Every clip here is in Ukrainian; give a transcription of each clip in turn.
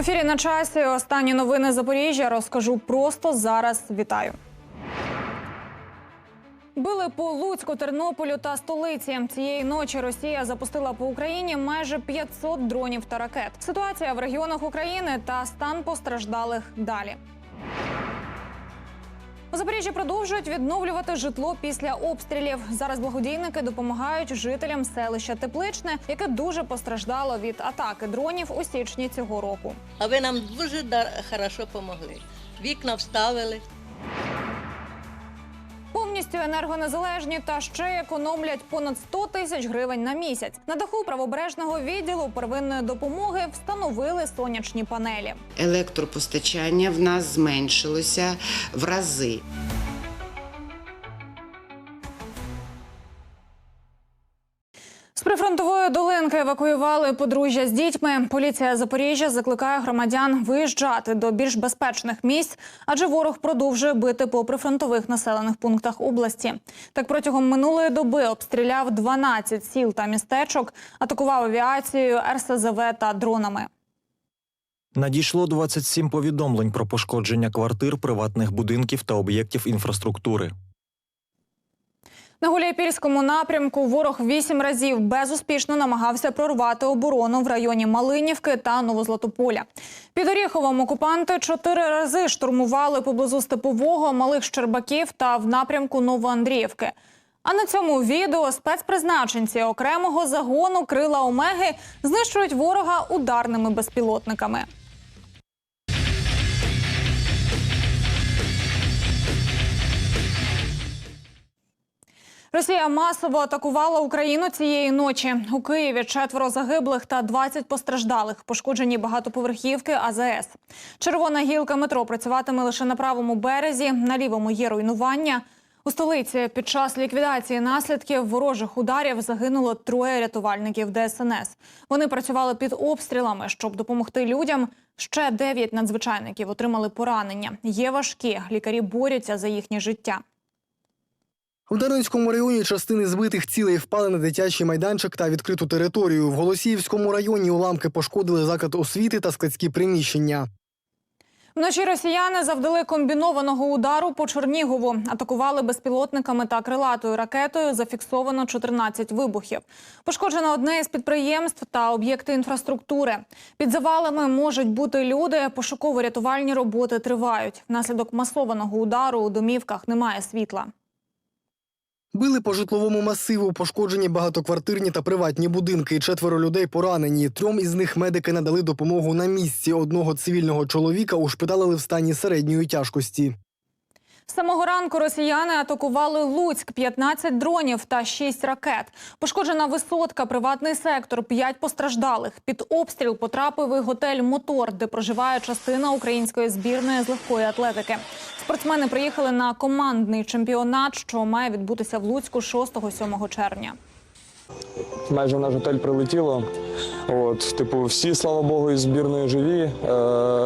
ефірі на часі. Останні новини Запоріжжя розкажу просто зараз. Вітаю. Били по Луцьку, Тернополю та столиці. Цієї ночі Росія запустила по Україні майже 500 дронів та ракет. Ситуація в регіонах України та стан постраждалих далі. У Запоріжжі продовжують відновлювати житло після обстрілів. Зараз благодійники допомагають жителям селища Тепличне, яке дуже постраждало від атаки дронів у січні цього року. А ви нам дуже добре допомогли. Вікна вставили. Повністю енергонезалежні та ще економлять понад 100 тисяч гривень на місяць. На даху правобережного відділу первинної допомоги встановили сонячні панелі. електропостачання в нас зменшилося в рази. Евакуювали подружжя з дітьми. Поліція Запоріжжя закликає громадян виїжджати до більш безпечних місць, адже ворог продовжує бити по прифронтових населених пунктах області. Так протягом минулої доби обстріляв 12 сіл та містечок, атакував авіацією, РСЗВ та дронами. Надійшло 27 повідомлень про пошкодження квартир, приватних будинків та об'єктів інфраструктури. На Гуляйпільському напрямку ворог вісім разів безуспішно намагався прорвати оборону в районі Малинівки та Новозлатополя. Під Оріховом окупанти чотири рази штурмували поблизу Степового, Малих Щербаків та в напрямку Новоандріївки. А на цьому відео спецпризначенці окремого загону крила Омеги знищують ворога ударними безпілотниками. Росія масово атакувала Україну цієї ночі. У Києві четверо загиблих та 20 постраждалих. Пошкоджені багатоповерхівки АЗС. Червона гілка метро працюватиме лише на правому березі, на лівому є руйнування. У столиці під час ліквідації наслідків ворожих ударів загинуло троє рятувальників ДСНС. Вони працювали під обстрілами, щоб допомогти людям. Ще дев'ять надзвичайників отримали поранення. Є важкі. Лікарі борються за їхнє життя. У Дарницькому районі частини збитих цілей впали на дитячий майданчик та відкриту територію. В Голосіївському районі уламки пошкодили заклад освіти та складські приміщення. Вночі росіяни завдали комбінованого удару по Чернігову. Атакували безпілотниками та крилатою ракетою. Зафіксовано 14 вибухів. Пошкоджено одне із підприємств та об'єкти інфраструктури. Під завалами можуть бути люди. Пошуково-рятувальні роботи тривають. Внаслідок масованого удару у домівках немає світла. Били по житловому масиву, пошкоджені багатоквартирні та приватні будинки. Четверо людей поранені. Трьом із них медики надали допомогу на місці. Одного цивільного чоловіка ушпиталили в стані середньої тяжкості. Самого ранку росіяни атакували Луцьк, 15 дронів та 6 ракет. Пошкоджена висотка, приватний сектор, 5 постраждалих. Під обстріл потрапив і готель Мотор, де проживає частина української збірної з легкої атлетики. Спортсмени приїхали на командний чемпіонат, що має відбутися в Луцьку 6-7 червня. Майже в наш готель прилетіло. От, типу, всі, слава Богу, із збірної живі. Е,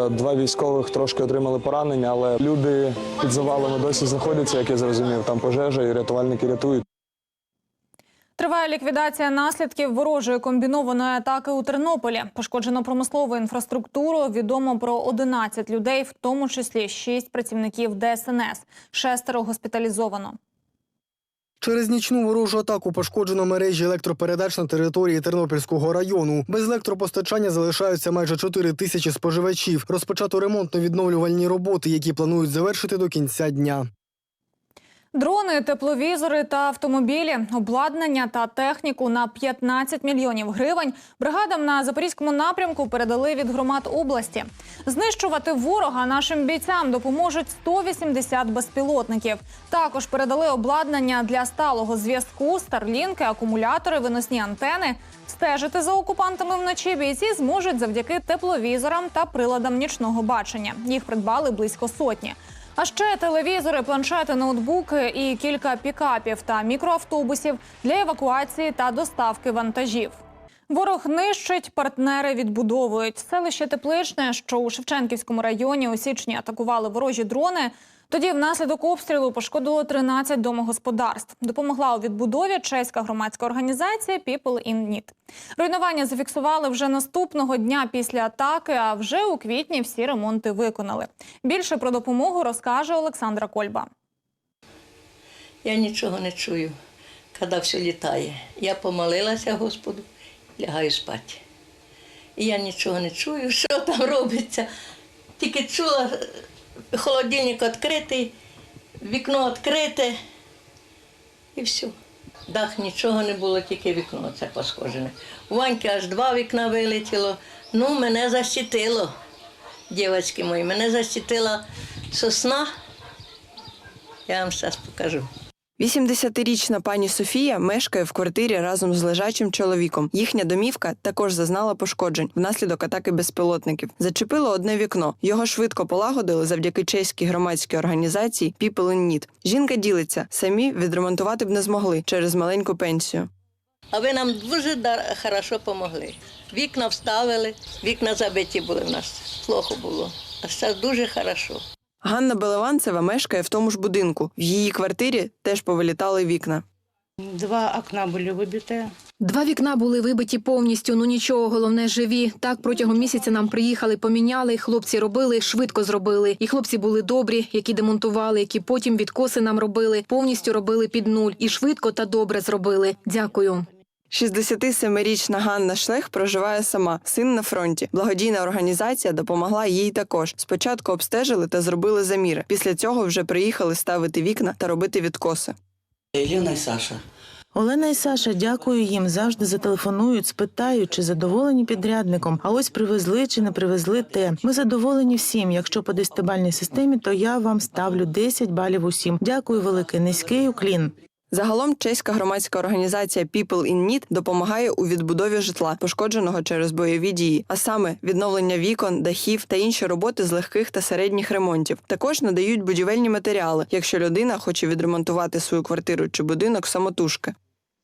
два військових трошки отримали поранення, але люди під завалами досі знаходяться, як я зрозумів. Там пожежа і рятувальники рятують. Триває ліквідація наслідків ворожої комбінованої атаки у Тернополі. Пошкоджено промислову інфраструктуру. Відомо про 11 людей, в тому числі 6 працівників ДСНС. Шестеро госпіталізовано. Через нічну ворожу атаку пошкоджено мережі електропередач на території Тернопільського району. Без електропостачання залишаються майже 4 тисячі споживачів. Розпочато ремонтно-відновлювальні роботи, які планують завершити до кінця дня. Дрони, тепловізори та автомобілі, обладнання та техніку на 15 мільйонів гривень бригадам на запорізькому напрямку передали від громад області. Знищувати ворога нашим бійцям допоможуть 180 безпілотників. Також передали обладнання для сталого зв'язку, старлінки, акумулятори, виносні антени. Стежити за окупантами вночі бійці зможуть завдяки тепловізорам та приладам нічного бачення. Їх придбали близько сотні. А ще телевізори, планшети, ноутбуки і кілька пікапів та мікроавтобусів для евакуації та доставки вантажів. Ворог нищить, партнери відбудовують. Селище Тепличне, що у Шевченківському районі у січні атакували ворожі дрони. Тоді внаслідок обстрілу пошкодило 13 домогосподарств. Допомогла у відбудові чеська громадська організація People in Need. Руйнування зафіксували вже наступного дня після атаки, а вже у квітні всі ремонти виконали. Більше про допомогу розкаже Олександра Кольба. Я нічого не чую, коли все літає. Я помолилася Господу, лягаю спати. І я нічого не чую, що там робиться. Тільки чула, холодильник відкритий, вікно відкрите і все. Дах нічого не було, тільки вікно це пошкоджене. У Ваньки аж два вікна вилетіло. Ну, мене защитило, дівчатки мої, мене защитила сосна. Я вам зараз покажу. 80-річна пані Софія мешкає в квартирі разом з лежачим чоловіком. Їхня домівка також зазнала пошкоджень внаслідок атаки безпілотників. Зачепило одне вікно. Його швидко полагодили завдяки чеській громадській організації Need. Жінка ділиться, самі відремонтувати б не змогли через маленьку пенсію. А ви нам дуже хорошо допомогли. Вікна вставили, вікна забиті були в нас. Плохо було. А зараз дуже хорошо. Ганна Белеванцева мешкає в тому ж будинку. В її квартирі теж повилітали вікна. Два окна были выбиты. Два вікна були вибиті повністю. Ну нічого, головне живі. Так протягом місяця нам приїхали, поміняли. Хлопці робили, швидко зробили. І хлопці були добрі, які демонтували, які потім відкоси нам робили, повністю робили під нуль і швидко та добре зробили. Дякую. 67-річна Ганна Шлех проживає сама, син на фронті. Благодійна організація допомогла їй також. Спочатку обстежили та зробили заміри. Після цього вже приїхали ставити вікна та робити відкоси. Ілюна і Саша. Олена і Саша, дякую їм. Завжди зателефонують, спитають, чи задоволені підрядником. А ось привезли чи не привезли те. Ми задоволені всім. Якщо по десятибальній системі, то я вам ставлю 10 балів усім. Дякую велике, низький уклін. Загалом чеська громадська організація People in Need допомагає у відбудові житла, пошкодженого через бойові дії, а саме відновлення вікон, дахів та інші роботи з легких та середніх ремонтів. Також надають будівельні матеріали, якщо людина хоче відремонтувати свою квартиру чи будинок самотужки.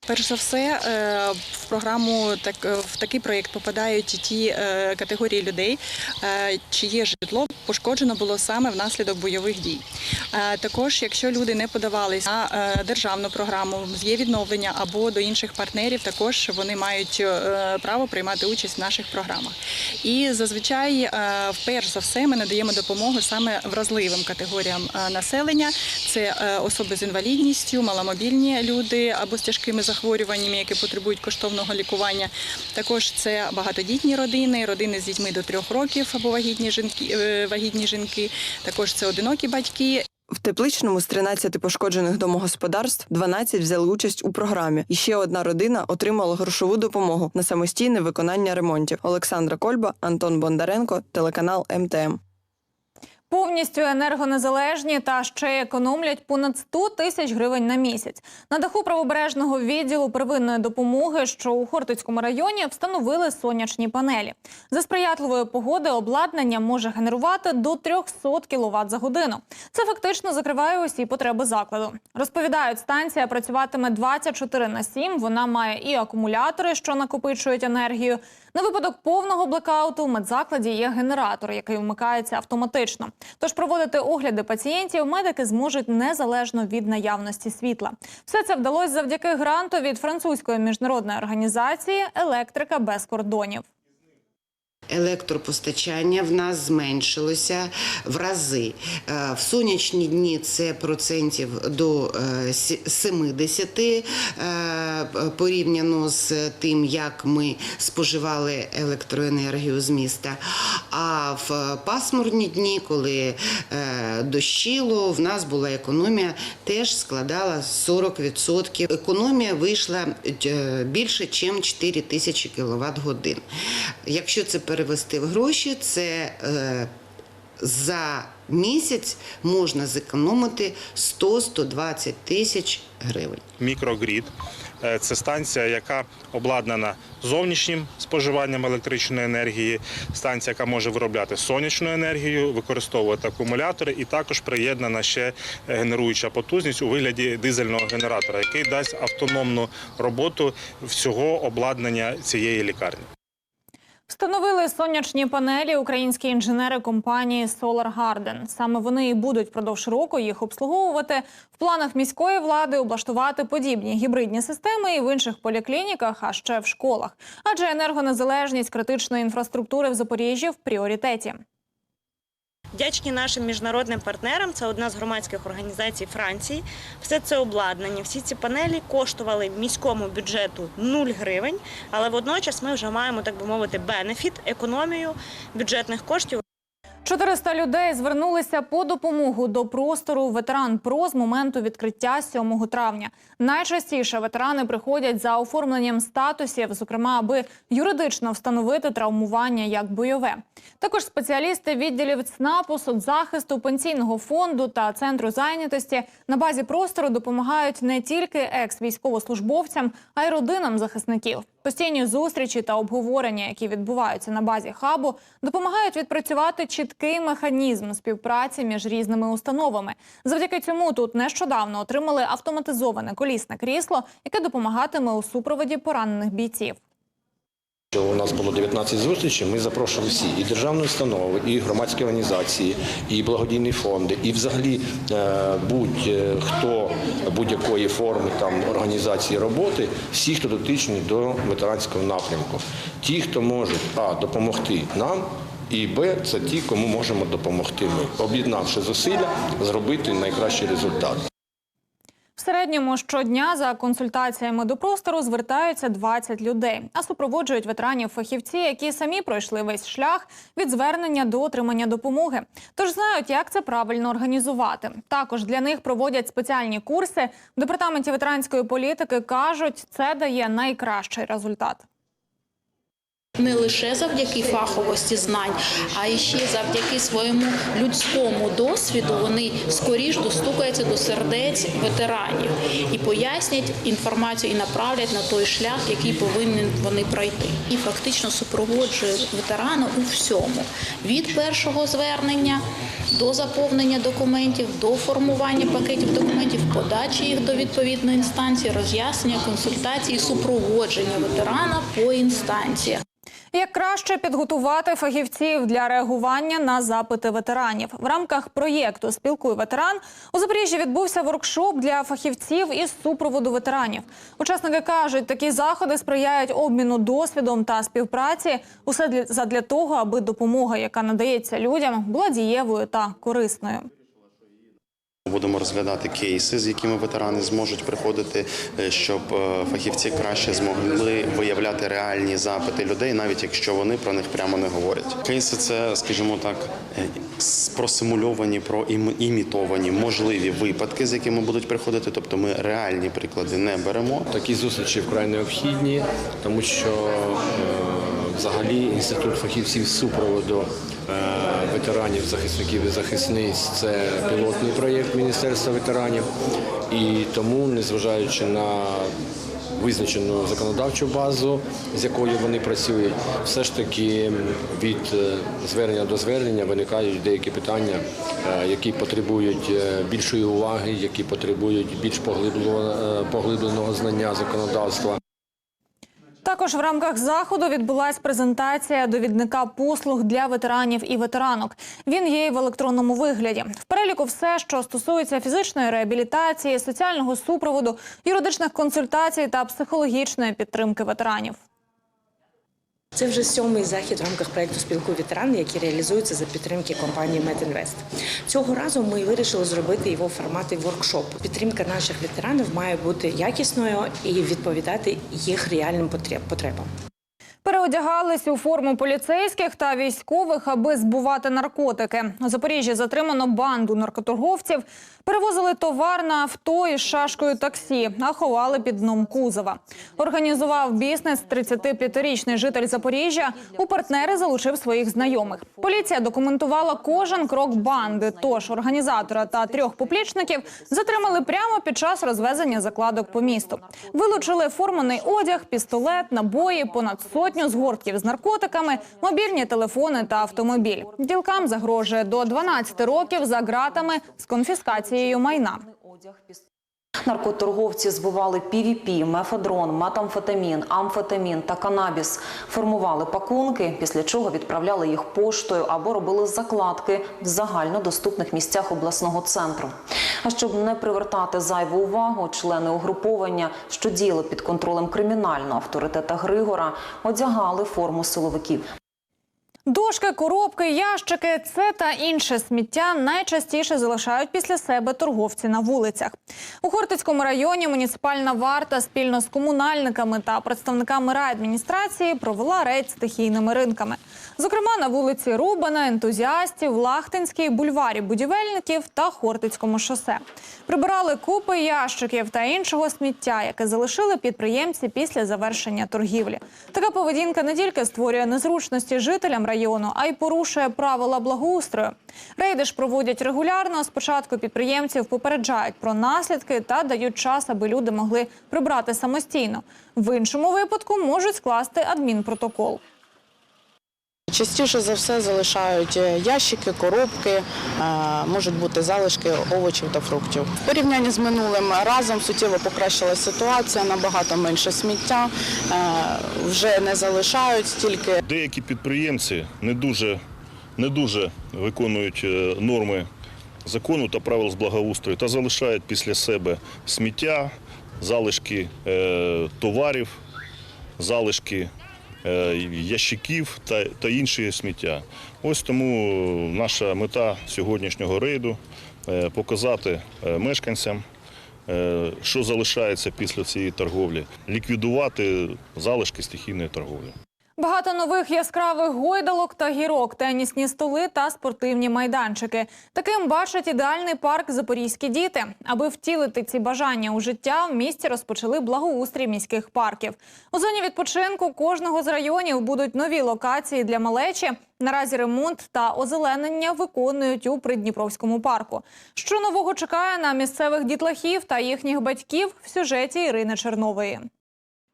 Перш за все, е, в програму е, в такий проєкт попадають ті е, категорії людей, чиє житло пошкоджено було саме внаслідок бойових дій. Також, якщо люди не подавались на державну програму, є відновлення або до інших партнерів, також вони мають право приймати участь в наших програмах. І зазвичай, перш за все, ми надаємо допомогу саме вразливим категоріям населення. Це особи з інвалідністю, маломобільні люди або з тяжкими захворюваннями, які потребують коштовного лікування. Також це багатодітні родини, родини з дітьми до трьох років або вагітні жінки, е, вагітні жінки. Також це одинокі батьки. В тепличному з 13 пошкоджених домогосподарств 12 взяли участь у програмі. І ще одна родина отримала грошову допомогу на самостійне виконання ремонтів. Олександра Кольба, Антон Бондаренко, телеканал МТМ. Повністю енергонезалежні та ще економлять понад 100 тисяч гривень на місяць. На даху правобережного відділу первинної допомоги, що у Хортицькому районі, встановили сонячні панелі. За сприятливої погоди обладнання може генерувати до 300 кВт за годину. Це фактично закриває усі потреби закладу. Розповідають, станція працюватиме 24 на 7. Вона має і акумулятори, що накопичують енергію. На випадок повного блекауту в медзакладі є генератор, який вмикається автоматично. Тож проводити огляди пацієнтів медики зможуть незалежно від наявності світла. Все це вдалося завдяки гранту від французької міжнародної організації Електрика без кордонів. Електропостачання в нас зменшилося в рази. Е, В сонячні дні це процентів до е, 70 е, порівняно з тим, як ми споживали електроенергію з міста. А в пасмурні дні, коли е, дощило, в нас була економія, теж складала 40%. Економія вийшла е, більше, ніж 4 тисячі кВт годин. Якщо це перевести в гроші, це е, за місяць можна зекономити 100-120 тисяч гривень. Мікрогрід Е, це станція, яка обладнана зовнішнім споживанням електричної енергії, станція, яка може виробляти сонячну енергію, використовувати акумулятори, і також приєднана ще генеруюча потужність у вигляді дизельного генератора, який дасть автономну роботу всього обладнання цієї лікарні. Встановили сонячні панелі українські інженери компанії Solar Garden. Саме вони і будуть впродовж року їх обслуговувати. В планах міської влади облаштувати подібні гібридні системи і в інших поліклініках, а ще в школах. Адже енергонезалежність критичної інфраструктури в Запоріжжі в пріоритеті. Вдячні нашим міжнародним партнерам. Це одна з громадських організацій Франції. Все це обладнання, всі ці панелі коштували міському бюджету 0 гривень, але водночас ми вже маємо, так би мовити, бенефіт, економію бюджетних коштів. 400 людей звернулися по допомогу до простору ветеран ПРО з моменту відкриття 7 травня. Найчастіше ветерани приходять за оформленням статусів, зокрема, аби юридично встановити травмування як бойове. Також спеціалісти відділів ЦНАПу, соцзахисту, пенсійного фонду та центру зайнятості на базі простору допомагають не тільки екс-військовослужбовцям, а й родинам захисників. Постійні зустрічі та обговорення, які відбуваються на базі хабу, допомагають відпрацювати чіткий механізм співпраці між різними установами. Завдяки цьому тут нещодавно отримали автоматизоване колісне крісло, яке допомагатиме у супроводі поранених бійців. У нас було 19 зустрічей. Ми запрошували всі і державні установи, і громадські організації, і благодійні фонди, і взагалі е, будь-хто будь-якої форми там організації роботи, всі, хто дотичні до ветеранського напрямку. Ті, хто можуть а допомогти нам. І Б це ті, кому можемо допомогти ми, об'єднавши зусилля, зробити найкращий результат. В середньому щодня за консультаціями до простору звертаються 20 людей, а супроводжують ветеранів фахівці, які самі пройшли весь шлях від звернення до отримання допомоги. Тож знають, як це правильно організувати. Також для них проводять спеціальні курси. В департаменті ветеранської політики кажуть, це дає найкращий результат. Не лише завдяки фаховості знань, а ще завдяки своєму людському досвіду вони скоріш достукаються до сердець ветеранів і пояснять інформацію і направлять на той шлях, який повинні вони пройти. І фактично супроводжують ветерана у всьому від першого звернення до заповнення документів, до формування пакетів документів, подачі їх до відповідної інстанції, роз'яснення, консультації, супроводження ветерана по інстанціях. Як краще підготувати фахівців для реагування на запити ветеранів в рамках проєкту Спілкуй ветеран у Запоріжжі відбувся воркшоп для фахівців із супроводу ветеранів. Учасники кажуть, такі заходи сприяють обміну досвідом та співпраці. Усе для задля того, аби допомога, яка надається людям, була дієвою та корисною. Будемо розглядати кейси, з якими ветерани зможуть приходити, е, щоб е, фахівці краще змогли виявляти реальні запити людей, навіть якщо вони про них прямо не говорять. Кейси це, скажімо так, е, просимульовані, проімітовані можливі випадки, з якими будуть приходити. Тобто ми реальні приклади не беремо. Такі зустрічі вкрай необхідні, тому що взагалі інститут фахівців супроводу ветеранів, захисників і захисниць це пілотний проєкт Міністерства ветеранів. І тому, незважаючи на визначену законодавчу базу, з якою вони працюють, все ж таки від е, звернення до звернення виникають деякі питання, е, які потребують е, більшої уваги, які потребують більш е, поглибленого знання законодавства. Також в рамках заходу відбулась презентація довідника послуг для ветеранів і ветеранок. Він є в електронному вигляді. В переліку все, що стосується фізичної реабілітації, соціального супроводу, юридичних консультацій та психологічної підтримки ветеранів. Це вже сьомий захід в рамках проєкту спілку ветеран, який реалізується за підтримки компанії Медінвест. Цього разу ми вирішили зробити його в форматі воркшопу. Підтримка наших ветеранів має бути якісною і відповідати їх реальним потребам. Переодягались у форму поліцейських та військових, аби збувати наркотики. У Запоріжжі затримано банду наркоторговців. Перевозили товар на авто із шашкою таксі, а ховали під дном кузова. Організував бізнес 35-річний житель Запоріжжя. У партнери залучив своїх знайомих. Поліція документувала кожен крок банди. Тож організатора та трьох поплічників затримали прямо під час розвезення закладок по місту. Вилучили форманий одяг, пістолет, набої, понад сотню згортків з наркотиками, мобільні телефони та автомобіль. Ділкам загрожує до 12 років за ґратами з конфіскацією майна. Наркоторговці збували PVP, мефедрон, метамфетамін, амфетамін та канабіс. Формували пакунки, після чого відправляли їх поштою або робили закладки в загальнодоступних місцях обласного центру. А щоб не привертати зайву увагу, члени угруповання, що діяли під контролем кримінального авторитета Григора, одягали форму силовиків. Дошки, коробки, ящики це та інше сміття найчастіше залишають після себе торговці на вулицях. У Хортицькому районі муніципальна варта спільно з комунальниками та представниками райадміністрації провела рейд стихійними ринками. Зокрема, на вулиці Рубана, ентузіастів, Лахтинській, бульварі будівельників та Хортицькому шосе. Прибирали купи ящиків та іншого сміття, яке залишили підприємці після завершення торгівлі. Така поведінка не тільки створює незручності жителям району, а й порушує правила благоустрою. Рейди ж проводять регулярно. Спочатку підприємців попереджають про наслідки та дають час, аби люди могли прибрати самостійно. В іншому випадку можуть скласти адмінпротокол. Частіше за все залишають е, ящики, коробки, е, можуть бути залишки овочів та фруктів. В порівнянні з минулим разом суттєво покращилася ситуація, набагато менше сміття, е, вже не залишають стільки. Деякі підприємці не дуже, не дуже виконують норми закону та правил з благоустрою та залишають після себе сміття, залишки товарів, залишки ящиків та, та інші сміття. Ось тому наша мета сьогоднішнього рейду е, показати е, мешканцям. е, Що залишається після цієї торговлі, ліквідувати залишки стихійної торговлі. Багато нових яскравих гойдалок та гірок, тенісні столи та спортивні майданчики. Таким бачать ідеальний парк запорізькі діти. Аби втілити ці бажання у життя, в місті розпочали благоустрій міських парків. У зоні відпочинку кожного з районів будуть нові локації для малечі. Наразі ремонт та озеленення виконують у Придніпровському парку. Що нового чекає на місцевих дітлахів та їхніх батьків в сюжеті Ірини Чернової.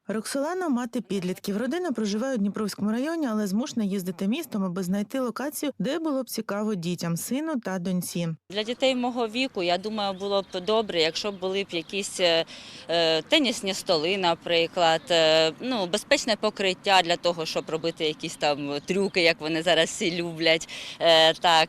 Роксолана мати підлітків. Родина проживає у Дніпровському районі, але змушена їздити містом, аби знайти локацію, де було б цікаво дітям, сину та доньці. Для дітей мого віку, я думаю, було б добре, якщо б були б якісь е, е, тенісні столи, наприклад, е, ну, безпечне покриття для того, щоб робити якісь там трюки, як вони зараз всі люблять. Так,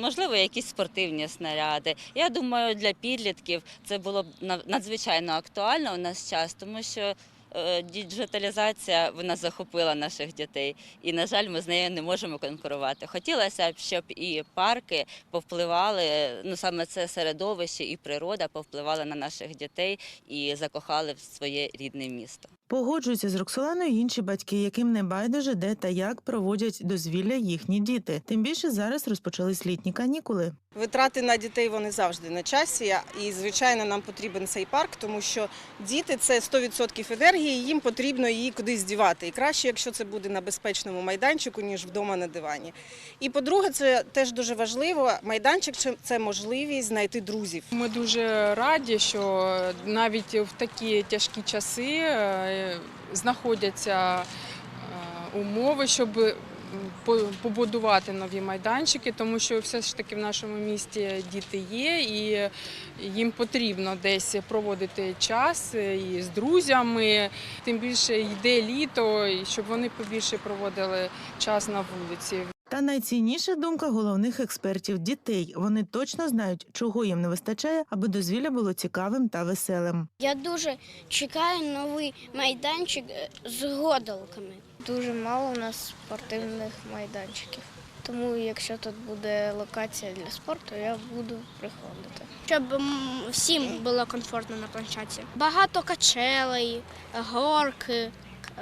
можливо, якісь спортивні снаряди. Я думаю, для підлітків це було б на- надзвичайно актуально у нас час, тому що. Е, Діджиталізація вона захопила наших дітей, і на жаль, ми з нею не можемо конкурувати. Хотілося б, щоб і парки повпливали. Ну саме це середовище і природа повпливали на наших дітей і закохали в своє рідне місто. Погоджуються з Роксоланою інші батьки, яким не байдуже, де та як проводять дозвілля їхні діти. Тим більше зараз розпочались літні канікули. Витрати на дітей вони завжди на часі, і звичайно нам потрібен цей парк, тому що діти це 100% енергії, їм потрібно її кудись дівати. І краще, якщо це буде на безпечному майданчику, ніж вдома на дивані. І по-друге, це теж дуже важливо. Майданчик це можливість знайти друзів. Ми дуже раді, що навіть в такі тяжкі часи е, знаходяться е, умови, щоб побудувати нові майданчики, тому що все ж таки в нашому місті діти є, і їм потрібно десь проводити час е, і з друзями. Тим більше йде літо, щоб вони побільше проводили час на вулиці. Та найцінніша думка головних експертів дітей. Вони точно знають, чого їм не вистачає, аби дозвілля було цікавим та веселим. Я дуже чекаю новий майданчик е, з годалками. Дуже мало у нас спортивних майданчиків. Тому якщо тут буде локація для спорту, я буду приходити. Щоб всім було комфортно на площадці. Багато качелей, горки,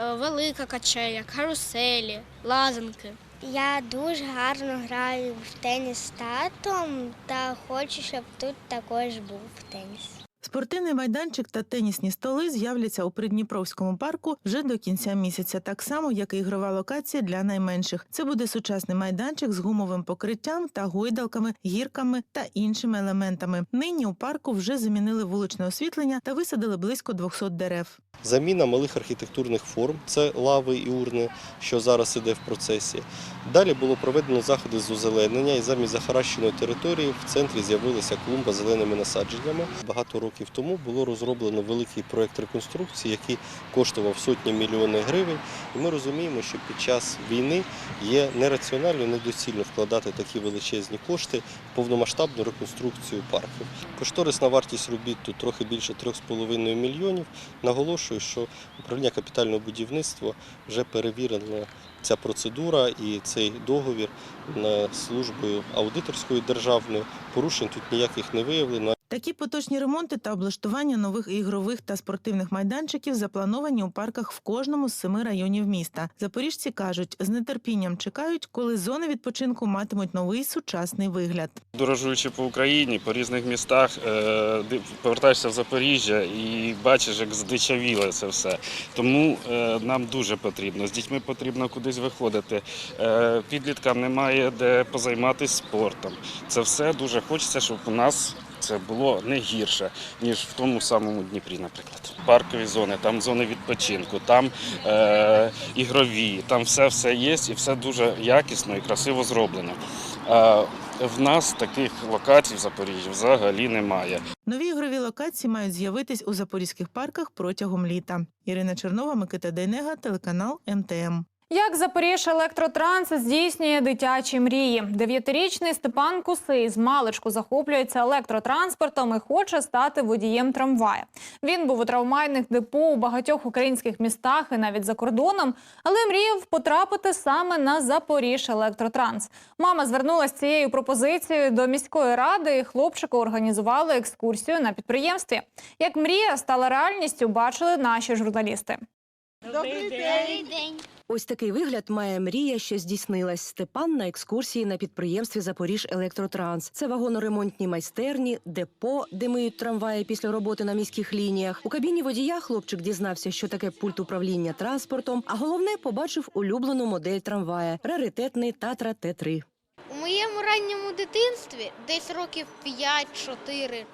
е, велика качеля, каруселі, лазанки. Я дуже гарно граю в теніс з татом та хочу, щоб тут також був теніс. Спортивний майданчик та тенісні столи з'являться у Придніпровському парку вже до кінця місяця, так само як і ігрова локація для найменших. Це буде сучасний майданчик з гумовим покриттям та гойдалками, гірками та іншими елементами. Нині у парку вже замінили вуличне освітлення та висадили близько 200 дерев. Заміна малих архітектурних форм це лави і урни, що зараз іде в процесі. Далі було проведено заходи з озеленення, і замість захаращеної території в центрі з'явилася клумба зеленими насадженнями. Багато років тому було розроблено великий проєкт реконструкції, який коштував сотні мільйонів гривень. І ми розуміємо, що під час війни є нераціонально, недоцільно вкладати такі величезні кошти в повномасштабну реконструкцію парків. Кошторисна вартість робіт тут трохи більше 3,5 мільйонів. Наголошую, що управління капітального будівництва вже перевірило ця процедура і цей договір на службою аудиторською державною. Порушень тут ніяких не виявлено. Такі поточні ремонти та облаштування нових ігрових та спортивних майданчиків заплановані у парках в кожному з семи районів міста. Запоріжці кажуть, з нетерпінням чекають, коли зони відпочинку матимуть новий сучасний вигляд. Дорожуючи по Україні, по різних містах, е, повертаєшся в Запоріжжя і бачиш, як здичавіле це все. Тому е, нам дуже потрібно. З дітьми потрібно кудись виходити. Е, Підліткам немає де позайматися спортом. Це все дуже хочеться, щоб у нас. Це було не гірше, ніж в тому самому Дніпрі, наприклад. Паркові зони, там зони відпочинку, там е, ігрові, там все все є і все дуже якісно і красиво зроблено. А в нас таких локацій в Запоріжжі взагалі немає. Нові ігрові локації мають з'явитись у запорізьких парках протягом літа. Ірина Чернова, Микита Дейнега, телеканал МТМ. Як Запоріж електротранс здійснює дитячі мрії. Дев'ятирічний Степан Кусий з маличку захоплюється електротранспортом і хоче стати водієм трамвая. Він був у трамвайних депо у багатьох українських містах і навіть за кордоном, але мріяв потрапити саме на Запоріж електротранс. Мама звернулася з цією пропозицією до міської ради, і хлопчику організували екскурсію на підприємстві. Як мрія стала реальністю, бачили наші журналісти. Добрий день. Ось такий вигляд має мрія, що здійснилась. Степан на екскурсії на підприємстві Запоріж Електротранс. Це вагоноремонтні майстерні, депо, де миють трамваї після роботи на міських лініях. У кабіні водія хлопчик дізнався, що таке пульт управління транспортом. А головне побачив улюблену модель трамвая раритетний Татра Т3. У моєму ранньому дитинстві, десь років 5-4,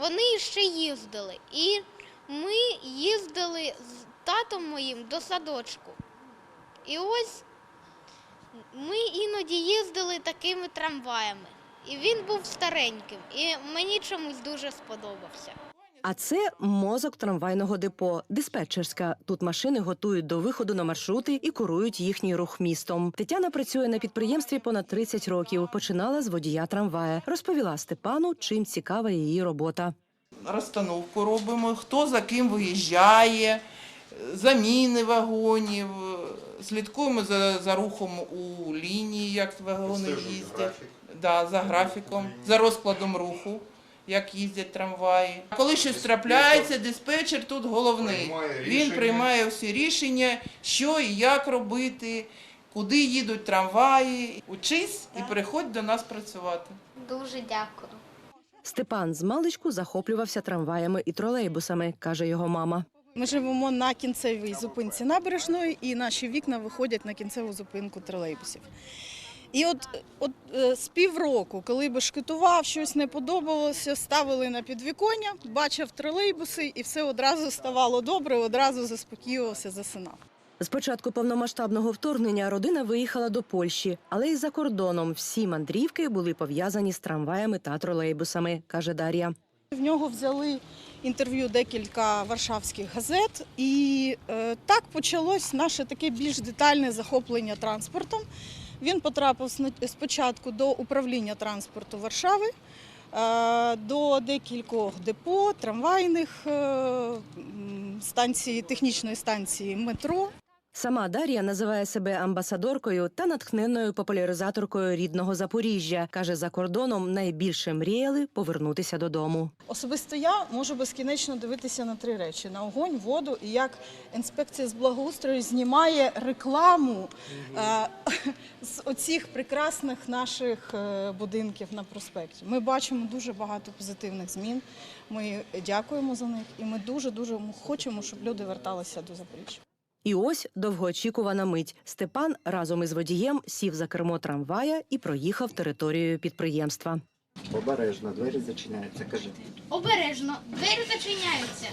вони ще їздили. І ми їздили з татом моїм до садочку. І ось ми іноді їздили такими трамваями. І він був стареньким, і мені чомусь дуже сподобався. А це мозок трамвайного депо, диспетчерська. Тут машини готують до виходу на маршрути і курують їхній рух містом. Тетяна працює на підприємстві понад 30 років. Починала з водія трамвая. Розповіла Степану, чим цікава її робота. розстановку робимо, хто за ким виїжджає, заміни вагонів, слідкуємо за, за рухом у лінії, як вагони їздять, да, за графіком, за розкладом руху, як їздять трамваї. Коли щось трапляється, диспетчер тут головний. Він приймає всі рішення, що і як робити, куди їдуть трамваї. Учись і приходь до нас працювати. Дуже дякую. Степан з маличку захоплювався трамваями і тролейбусами, каже його мама. Ми живемо на кінцевій зупинці набережної, і наші вікна виходять на кінцеву зупинку тролейбусів. І от, от е, з півроку, коли бешкетував, щось не подобалося, ставили на підвіконня, бачив тролейбуси, і все одразу ставало добре, одразу заспокоювався, засинав. З початку повномасштабного вторгнення родина виїхала до Польщі, але й за кордоном всі мандрівки були пов'язані з трамваями та тролейбусами, каже Дар'я. В нього взяли інтерв'ю декілька варшавських газет, і е, так почалось наше таке більш детальне захоплення транспортом. Він потрапив спочатку до управління транспорту Варшави, е, до декількох депо, трамвайних е, станцій, технічної станції метро. Сама Дар'я називає себе амбасадоркою та натхненною популяризаторкою рідного Запоріжжя. каже, за кордоном найбільше мріяли повернутися додому. Особисто я можу безкінечно дивитися на три речі: на огонь, воду і як інспекція з благоустрою знімає рекламу е, з оцих прекрасних наших е, будинків на проспекті. Ми бачимо дуже багато позитивних змін. Ми дякуємо за них, і ми дуже дуже хочемо, щоб люди верталися до Запоріжжя. І ось довгоочікувана мить. Степан разом із водієм сів за кермо трамвая і проїхав територією підприємства. Обережно, двері зачиняються, кажи. Обережно, двері зачиняються.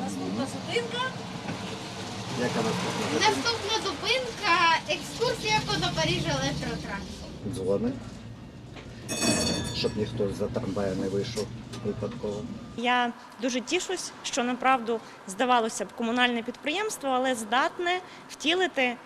Наступна зупинка. Яка наступна? Наступна зупинка екскурсія по Запоріжжю електротрансу. Дзвони. Щоб ніхто за трамвая не вийшов випадково. Я дуже тішусь, що направду здавалося б комунальне підприємство, але здатне втілити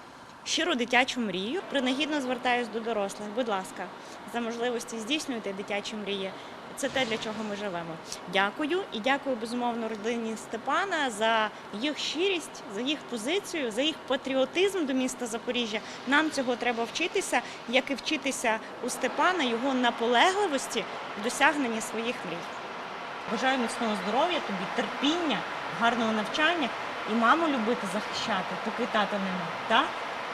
щиру дитячу мрію. Принагідно звертаюсь до дорослих. Будь ласка, за можливості здійснюйте дитячі мрії. Це те, для чого ми живемо. Дякую і дякую безумовно родині Степана за їх щирість, за їх позицію, за їх патріотизм до міста Запоріжжя. Нам цього треба вчитися, як і вчитися у Степана його наполегливості в досягненні своїх мрій. Бажаю міцного здоров'я, тобі терпіння, гарного навчання і маму любити захищати, поки тата нема. Так?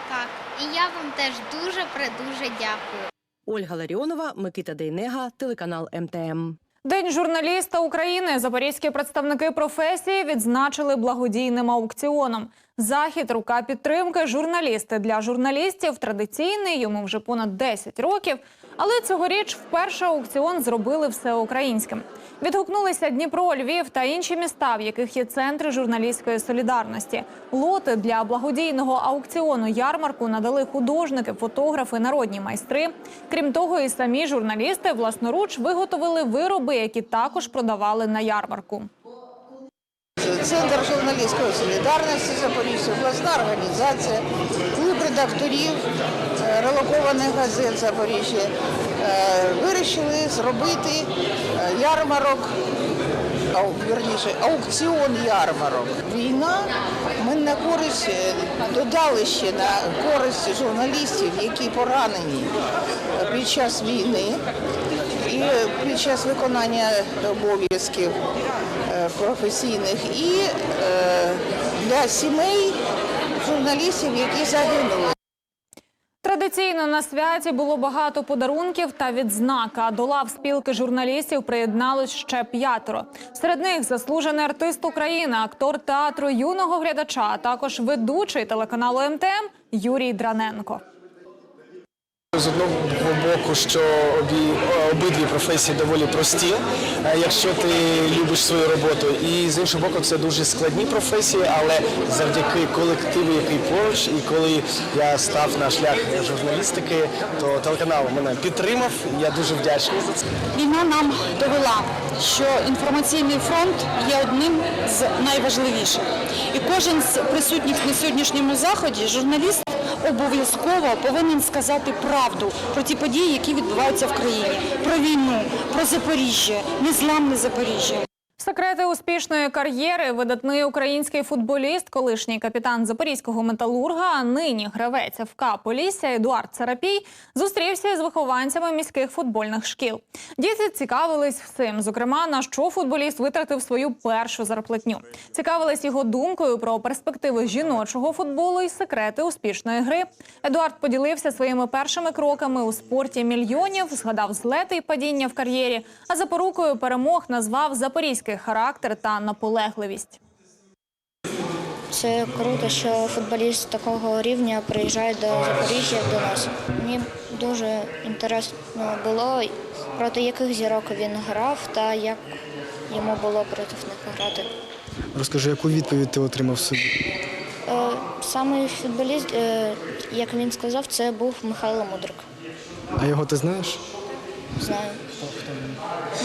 Так, і я вам теж дуже предуже дякую. Ольга Ларіонова, Микита Дейнега, телеканал МТМ. День журналіста України. Запорізькі представники професії відзначили благодійним аукціоном. Захід рука підтримки. Журналісти для журналістів традиційний. Йому вже понад 10 років. Але цьогоріч вперше аукціон зробили всеукраїнським. Відгукнулися Дніпро, Львів та інші міста, в яких є центри журналістської солідарності. Лоти для благодійного аукціону ярмарку надали художники, фотографи, народні майстри. Крім того, і самі журналісти власноруч виготовили вироби, які також продавали на ярмарку. Центр журналістської солідарності Запоріжжя, обласна організація, клуб редакторів е, релокованих газет Запоріжжя е, вирішили зробити е, ярмарок, ау, вірніше, аукціон ярмарок. Війна ми на користь додали ще на користь журналістів, які поранені під час війни і під час виконання обов'язків професійних, і е, для сімей журналістів, які загинули. Традиційно на святі було багато подарунків та відзнак. До лав спілки журналістів приєдналось ще п'ятеро. Серед них заслужений артист України, актор театру юного глядача, а також ведучий телеканалу МТМ Юрій Драненко. З одного боку, що обі, обидві професії доволі прості, е, якщо ти любиш свою роботу. І з іншого боку, це дуже складні професії, але завдяки колективу, який поруч, і коли я став на шлях журналістики, то телеканал мене підтримав. Я дуже вдячний за це. Війна нам довела, що інформаційний фронт є одним з найважливіших. І кожен з присутніх на сьогоднішньому заході журналіст обов'язково повинен сказати правду про ті події, які відбуваються в країні, про війну, про Запоріжжя, незламне Запоріжжя. Секрети успішної кар'єри видатний український футболіст, колишній капітан запорізького металурга, а нині гравець ФК Полісся Едуард Царапій зустрівся з вихованцями міських футбольних шкіл. Діти цікавились всім. Зокрема, на що футболіст витратив свою першу зарплатню. Цікавились його думкою про перспективи жіночого футболу і секрети успішної гри. Едуард поділився своїми першими кроками у спорті мільйонів, згадав злети і падіння в кар'єрі. А запорукою перемог назвав запорізький характер та наполегливість. Це круто, що футболіст такого рівня приїжджає до Запоріжжя до нас. Мені дуже інтересно було, проти яких зірок він грав та як йому було проти них грати. Розкажи, яку відповідь ти отримав собі? Е, Саме футболіст, е, як він сказав, це був Михайло Мудрик. А його ти знаєш? Знаю.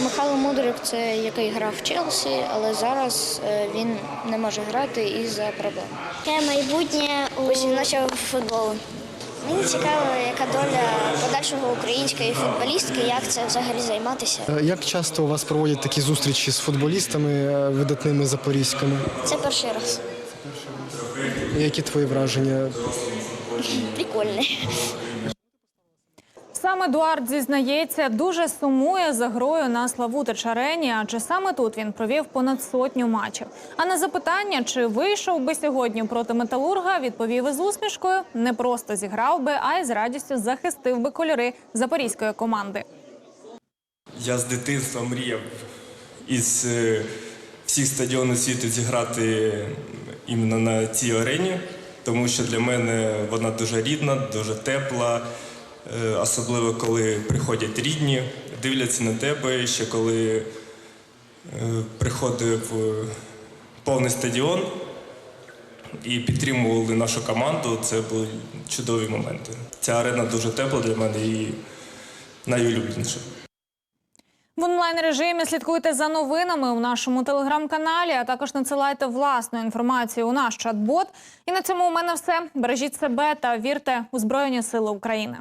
Михайло Мудрик це який грав в Челсі, але зараз е, він не може грати із-за проблем. Яке майбутнє у жіночого футболу? Мені цікаво, яка доля подальшого української футболістки, як це взагалі займатися. Е, Як часто у вас проводять такі зустрічі з футболістами е, видатними запорізькими? Це перший раз. Які твої враження? Прикольно. Сам Едуард зізнається, дуже сумує за грою на Славутич арені, адже саме тут він провів понад сотню матчів. А на запитання, чи вийшов би сьогодні проти металурга, відповів із усмішкою: не просто зіграв би, а й з радістю захистив би кольори запорізької команди. Я з дитинства мріяв із е, всіх стадіонів світу зіграти іменно на цій арені, тому що для мене вона дуже рідна, дуже тепла, особливо коли приходять рідні, дивляться на тебе. Ще коли е, приходив е, повний стадіон і підтримували нашу команду, це були чудові моменти. Ця арена дуже тепла для мене і найулюбленіша. В онлайн режимі слідкуйте за новинами у нашому телеграм-каналі, а також надсилайте власну інформацію у наш чат-бот. І на цьому у мене все. Бережіть себе та вірте у Збройні Сили України.